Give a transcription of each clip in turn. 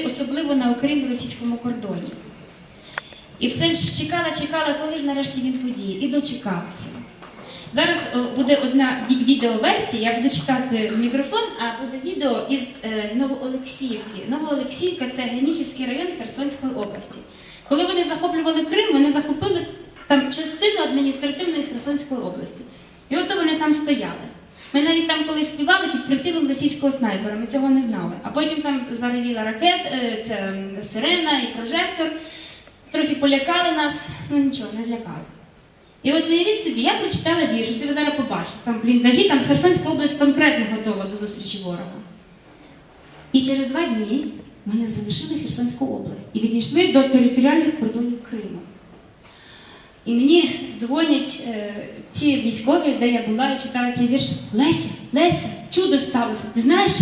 особливо на україно-російському кордоні. І все ж чекала, чекала, коли ж нарешті він подіє, і дочекався. Зараз буде одна відеоверсія, я буду читати мікрофон, а буде відео із е, Новоолексіївки. Новоолексіївка це Генічівський район Херсонської області. Коли вони захоплювали Крим, вони захопили там частину адміністративної Херсонської області. І от вони там стояли. Ми навіть там коли співали під прицілом російського снайпера, ми цього не знали. А потім там заревіла ракет, е, це сирена і прожектор. Трохи полякали нас, ну нічого, не злякали. І от уявіть собі, я прочитала вірш, це ви зараз побачите. Там бліндажі, там Херсонська область конкретно готова до зустрічі ворога. І через два дні вони залишили Херсонську область і відійшли до територіальних кордонів Криму. І мені дзвонять е, ці військові, де я була, і читала цей вірш. Леся, Леся, чудо сталося. Ти знаєш?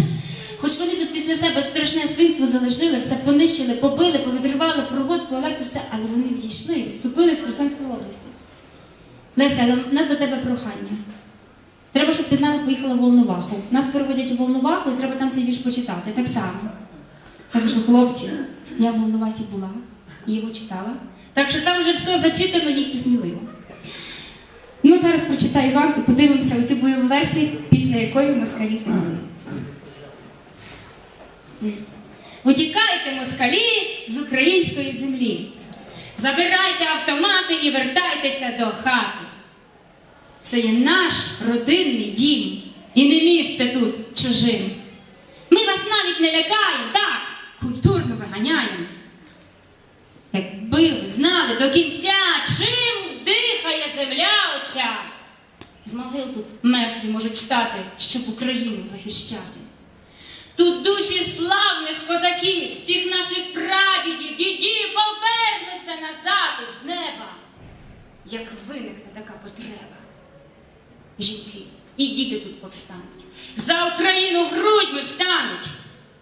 Хоч вони тут після себе страшне свинство залишили, все понищили, побили, повідривали проводку, електро, все, але вони відійшли, відступили з Херсонської області. Леся, але в нас до тебе прохання. Треба, щоб ти з нами поїхала в Волноваху. Нас переводять у Волноваху і треба там цей вірш почитати. Так само. Так що, хлопці, я в Волновасі була його читала. Так що там вже все зачитано, їдьте сміливо. Ну, зараз прочитаю вам і подивимося оцю бойову версію, після якої москалі втекли. Утікайте, москалі, з української землі. Забирайте автомати і вертайтеся до хати. Це є наш родинний дім, і не місце тут чужим. Ми вас навіть не лякаємо, так, культурно виганяємо. Якби ви знали до кінця, чим дихає земля оця. З могил тут мертві можуть встати, щоб Україну захищати. Тут душі славних козаків, всіх наших прадідів, дідів повернуться назад із неба, як виникне така потреба. Жінки і діти тут повстануть. За Україну грудьми встануть.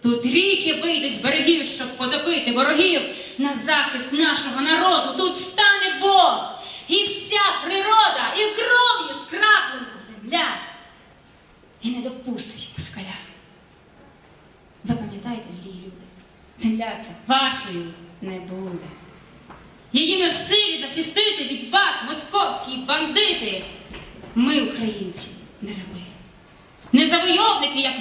Тут ріки вийдуть з берегів, щоб потопити ворогів на захист нашого народу. Тут стане Бог і вся природа, і кров'ю скраплена земля. І не допустить москаля. Запам'ятайте, злі люди, земля ця вашою не буде. Її ми в силі захистити від вас, московські бандити. Ми, українці, не раби. Не завойовники, як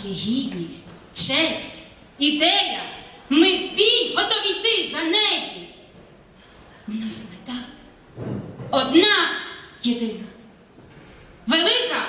нас є гідність, честь, ідея. Ми бій готові йти за неї. У нас мета одна єдина. Велика